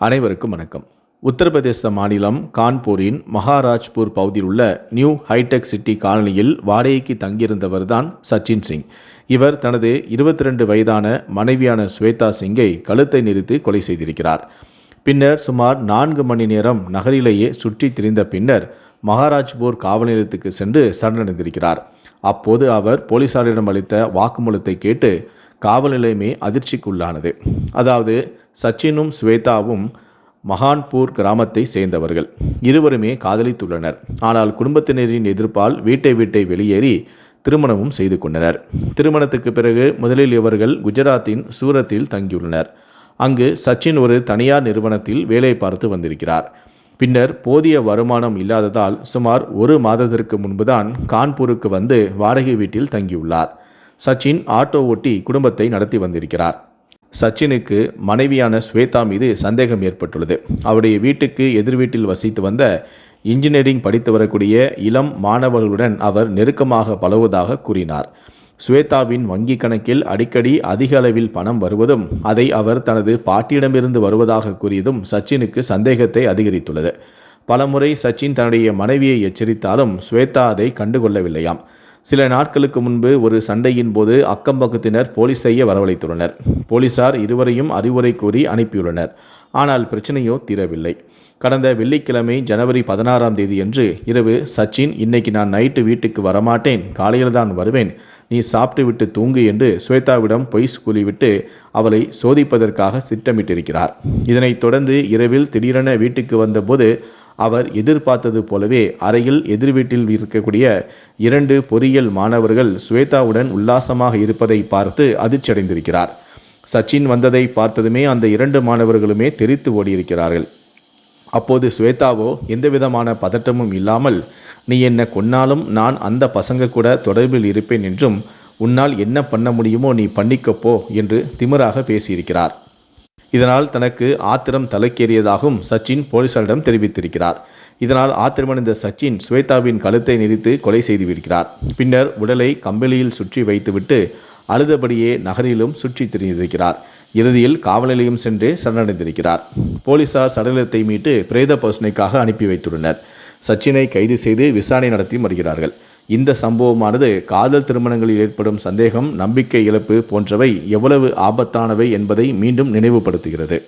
அனைவருக்கும் வணக்கம். உத்தரப்பிரதேச மாநிலம் கான்பூரின் மகாராஜ்பூர் பகுதியில் உள்ள நியூ ஹைடெக் சிட்டி காலனியில் வாடகைக்கு தங்கியிருந்தவர்தான் சச்சின் சிங். இவர் தனது 22 வயதான மனைவியான ஸ்வேதா சிங்கை கழுத்தை நிறுத்தி கொலை செய்திருக்கிறார். பின்னர் சுமார் நான்கு மணி நேரம் நகரிலேயே சுற்றித் திரிந்த பின்னர் மகாராஜ்பூர் காவல் நிலையத்துக்கு சென்று சரணடைந்திருக்கிறார். அப்போது அவர் போலீசாரிடம் அளித்த வாக்குமூலத்தை கேட்டு காவல் நிலையமே அதிர்ச்சிக்குள்ளானது. அதாவது சச்சினும் ஸ்வேதாவும் மகான்பூர் கிராமத்தை சேர்ந்தவர்கள். இருவருமே காதலித்துள்ளனர். ஆனால் குடும்பத்தினரின் எதிர்ப்பால் வீட்டை வீட்டை வெளியேறி திருமணமும் செய்து கொண்டனர். திருமணத்துக்கு பிறகு முதலில் இவர்கள் குஜராத்தின் சூரத்தில் தங்கியுள்ளனர். அங்கு சச்சின் ஒரு தனியார் நிறுவனத்தில் வேலை பார்த்து வந்திருக்கிறார். பின்னர் போதிய வருமானம் இல்லாததால் சுமார் ஒரு மாதத்திற்கு முன்புதான் கான்பூருக்கு வந்து வாடகை வீட்டில் தங்கியுள்ளார். சச்சின் ஆட்டோ ஓட்டி குடும்பத்தை நடத்தி வந்திருக்கிறார். சச்சினுக்கு மனைவியான ஸ்வேதா மீது சந்தேகம் ஏற்பட்டுள்ளது. அவருடைய வீட்டுக்கு எதிர் வீட்டில் வசித்து வந்த இன்ஜினியரிங் படித்து வரக்கூடிய இளம் மாணவர்களுடன் அவர் நெருக்கமாக பழகுவதாக கூறினார். ஸ்வேதாவின் வங்கி கணக்கில் அடிக்கடி அதிக அளவில் பணம் வருவதும் அதை அவர் தனது பாட்டியிடமிருந்து வருவதாக கூறியதும் சச்சினுக்கு சந்தேகத்தை அதிகரித்துள்ளது. பலமுறை சச்சின் தன்னுடைய மனைவியை எச்சரித்தாலும் ஸ்வேதா அதை கண்டுகொள்ளவில்லையாம். சில நாட்களுக்கு முன்பு ஒரு சண்டையின் போது அக்கம்பக்கத்தினர் போலீஸையே வரவழைத்துள்ளனர். போலீசார் இருவரையும் அறிவுரை கூறி அனுப்பியுள்ளனர். ஆனால் பிரச்சனையோ தீரவில்லை. கடந்த வெள்ளிக்கிழமை ஜனவரி பதினாறாம் தேதியன்று இரவு சச்சின் இன்னைக்கு நான் நைட்டு வீட்டுக்கு வரமாட்டேன். காலையில் தான் வருவேன். நீ சாப்பிட்டு விட்டு தூங்கு என்று ஸ்வேதாவிடம் பொய் கூலிவிட்டு அவளை சோதிப்பதற்காக திட்டமிட்டிருக்கிறார். இதனைத் தொடர்ந்து இரவில் திடீரென வீட்டுக்கு வந்தபோது அவர் எதிர்பார்த்தது போலவே அறையில் எதிர் வீட்டில் இருக்கக்கூடிய இரண்டு பொறியியல் மாணவர்கள் ஸ்வேதாவுடன் உல்லாசமாக இருப்பதை பார்த்து அதிர்ச்சியடைந்திருக்கிறார். சச்சின் வந்ததை பார்த்ததுமே அந்த இரண்டு மாணவர்களுமே தெரித்து ஓடியிருக்கிறார்கள். அப்போது ஸ்வேதாவோ எந்தவிதமான பதட்டமும் இல்லாமல் நீ என்ன கொன்னாலும் நான் அந்த பசங்க கூட தொடர்பில் இருப்பேன் என்றும் உன்னால் என்ன பண்ண முடியுமோ நீ பண்ணிக்கப்போ என்று திமிராக பேசியிருக்கிறார். இதனால் தனக்கு ஆத்திரம் தலைக்கேறியதாகவும் சச்சின் போலீசாரிடம் தெரிவித்திருக்கிறார். இதனால் ஆத்திரமடைந்த சச்சின் ஸ்வேதாவின் கழுத்தை நெறித்து கொலை செய்துவிடுகிறார் பின்னர் உடலை கம்பளியில் சுற்றி வைத்துவிட்டு அழுதபடியே நகரிலும் சுற்றி திரிந்திருக்கிறார். இறுதியில் காவல் நிலையம் சென்று சரணடைந்திருக்கிறார். போலீசார் சடலத்தை மீட்டு பிரேத பரிசோதனைக்காக அனுப்பி வைத்துள்ளனர். சச்சினை கைது செய்து விசாரணை நடத்தி வருகிறார்கள். இந்த சம்பவமானது காதல் திருமணங்களில் ஏற்படும் சந்தேகம் நம்பிக்கை இழப்பு போன்றவை எவ்வளவு ஆபத்தானவை என்பதை மீண்டும் நினைவுபடுத்துகிறது.